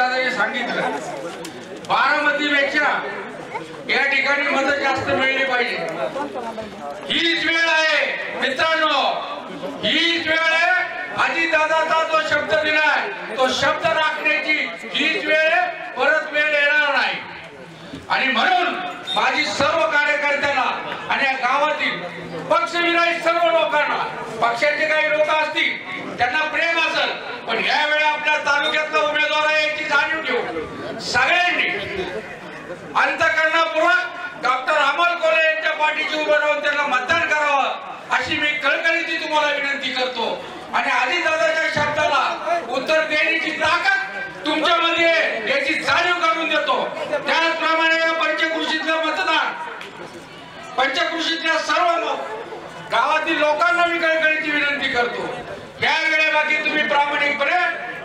अजितदादांनी सांगितलं बारामतीपेक्षा या ठिकाणी मत जास्त मिळली पाहिजे. हीच वेळ आहे मित्रांनो. हीच वेळ आहे अजितदादाचा जो शब्द दिलाय तो शब्द राखण्याची हीच वेळ परत वेळ येणार नाही. आणि म्हणून माझी सर्व कार्यकर्त्यांना आणि या गावातील पक्षविराही सर्व लोकांना पक्षाचे काही लोक असतील त्यांना प्रेम असेल पण यावेळी आपल्या तालुक्यातला उमेदवार सगळ्यांनी अंतकरणापूर्वक डॉक्टर अमोल कोले यांच्या पाठीशी उभं राहून त्यांना मतदान करावं अशी मी कळकळीची तुम्हाला विनंती करतो. आणि आधी दादाच्या शब्दाला उत्तर देण्याची ताकद तुमच्यामध्ये याची जाणीव करून देतो. त्याचप्रमाणे या पंचकृषीतलं मतदान पंचकृषीतल्या सर्व लोक गावातील लोकांना मी कळकळीची विनंती करतो. या वेळेबाकी तुम्ही प्रामाणिकपणे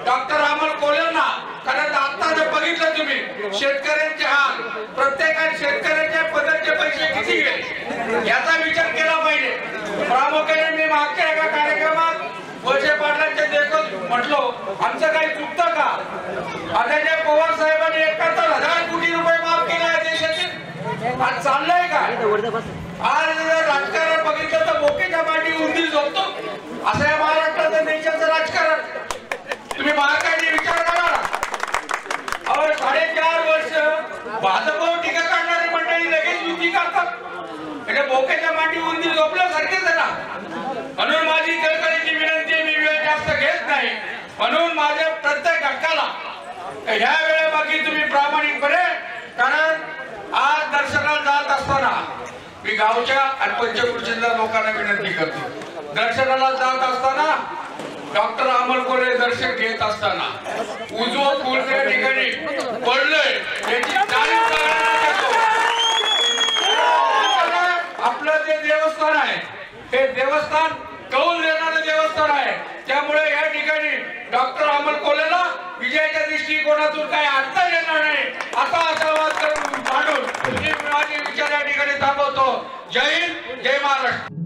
डॉक्टर अमोल कोल्यांना कारण आता जर बघितलं तुम्ही शेतकऱ्यांचे हाल प्रत्येकाने शेतकऱ्यांच्या पदरचे पैसे किती गेले? याचा विचार केला पाहिजे. प्रामुख्याने मी मागच्या एका कार्यक्रमात वळसे पाटलांच्या देखत म्हटलो आमचं काही चुकतं का? आदरणीय पवार साहेबांनी एकाहत्तर हजार कोटी रुपये माफ केले आहे देशाचे आज चाललंय काय? आज राजकारण बोक्याच्या बोकेच्या मांडी उंदीर झोपल्यासारखेच आहे ना म्हणून माझी कळकळीची विनंती मी वेळ जास्त घेत नाही. म्हणून माझ्या प्रत्येक घटकाला ह्या वेळेबाकी तुम्ही प्रामाणिकपणे कारण आज दर्शनाला जात असताना मी गावच्या आणि पंचकृषीतल्या लोकांना विनंती करतो. दर्शनाला जात असताना डॉक्टर अमल कोरे दर्शन घेत असताना. उजवं फुल त्या ठिकाणी पडलंय याची जाणीव सगळ्यांना देतो. आपलं जे देवस्थान आहे हे देवस्थान कौल देणारं देवस्थान आहे. त्यामुळे या ठिकाणी डॉक्टर अमल कोलेला विजयाच्या दृष्टिकोनातून काही अडचण येणार नाही असा आशावाद करून मांडून मी माझे विचार या ठिकाणी थांबवतो. जय हिंद जय महाराष्ट्र.